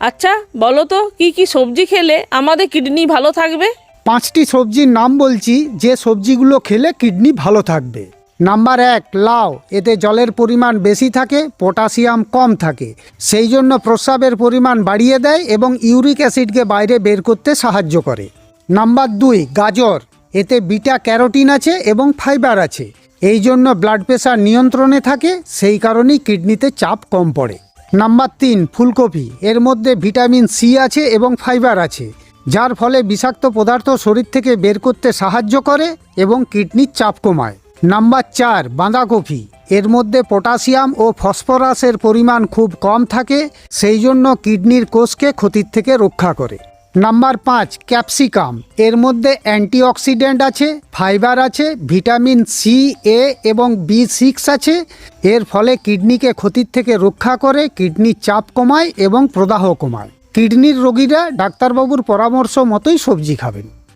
আচ্ছা বলো তো, কি কি সবজি খেলে আমাদের কিডনি ভালো থাকবে? পাঁচটি সবজির নাম বলছি, যে সবজিগুলো খেলে কিডনি ভালো থাকবে। নাম্বার এক, লাউ। এতে জলের পরিমাণ বেশি থাকে, পটাশিয়াম কম থাকে। সেই জন্য প্রস্রাবের পরিমাণ বাড়িয়ে দেয় এবং ইউরিক অ্যাসিডকে বাইরে বের করতে সাহায্য করে। নাম্বার দুই, গাজর। এতে বিটা ক্যারোটিন আছে এবং ফাইবার আছে। এই জন্য ব্লাড প্রেশার নিয়ন্ত্রণে থাকে, সেই কারণেই কিডনিতে চাপ কম পড়ে। নাম্বার তিন, ফুলকপি। এর মধ্যে ভিটামিন সি আছে এবং ফাইবার আছে, যার ফলে বিষাক্ত পদার্থ শরীর থেকে বের করতে সাহায্য করে এবং কিডনির চাপ কমায়। নাম্বার চার, বাঁধাকপি। এর মধ্যে পটাশিয়াম ও ফসফরাসের পরিমাণ খুব কম থাকে, সেই জন্য কিডনির কোষকে ক্ষতির থেকে রক্ষা করে। নাম্বার পাঁচ, ক্যাপসিকাম। এর মধ্যে অ্যান্টিঅক্সিডেন্ট আছে, ফাইবার আছে, ভিটামিন সি, এ এবং বি সিক্স আছে। এর ফলে কিডনিকে ক্ষতির থেকে রক্ষা করে, কিডনির চাপ কমায় এবং প্রদাহ কমায়। কিডনির রোগীরা ডাক্তারবাবুর পরামর্শ মতোই সবজি খাবেন।